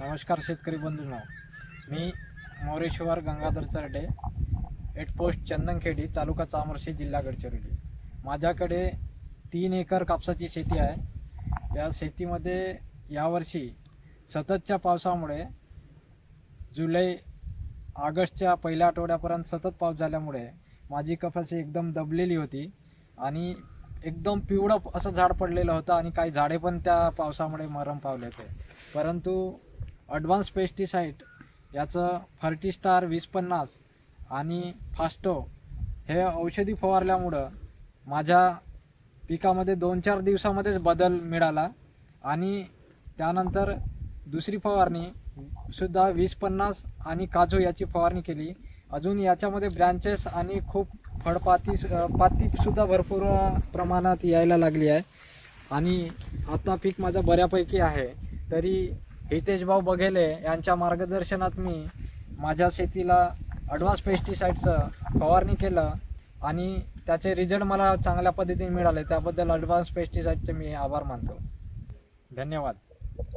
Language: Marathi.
नमस्कार शेतकरी बंधूंनो. मी मोरेश्वर गंगाधर चरडे हेड पोस्ट चंदनखेडी तालुका चामर्शी जिल्हा गडचिरोली. माझ्याकडे तीन एकर कापसाची शेती आहे. या शेतीमध्ये यावर्षी सततच्या पावसामुळे जुलै ऑगस्टच्या पहिल्या आठवड्यापर्यंत सतत पाऊस झाल्यामुळे माझी कपाशी एकदम दबलेली होती आणि एकदम पिवळं असं झाड पडलेलं होतं आणि काही झाडे पण त्या पावसामुळे मरम पावले होते. परंतु ॲडव्हान्स पेस्टिसाईड याचं फर्टिस्टार वीस पन्नास आणि फास्टो हे औषधी फवारल्यामुळं माझ्या पिकामध्ये दोन चार दिवसामध्येच बदल मिळाला आणि त्यानंतर दुसरी फवारणी सुद्धा वीस पन्नास आणि काजू याची फवारणी केली. अजून याच्यामध्ये ब्रँचेस आणि खूप फळपाती पातीसुद्धा भरपूर प्रमाणात यायला लागली आहे. आणि आता पीक माझं बऱ्यापैकी आहे. तरी हितेश भाऊ बघेले यांच्या मार्गदर्शनात मी माझ्या शेतीला ॲडव्हान्स पेस्टिसाईडचं फवारणी केलं आणि त्याचे रिझल्ट मला चांगल्या पद्धतीने मिळाले. त्याबद्दल ॲडव्हान्स पेस्टिसाईडचे मी आभार मानतो. धन्यवाद.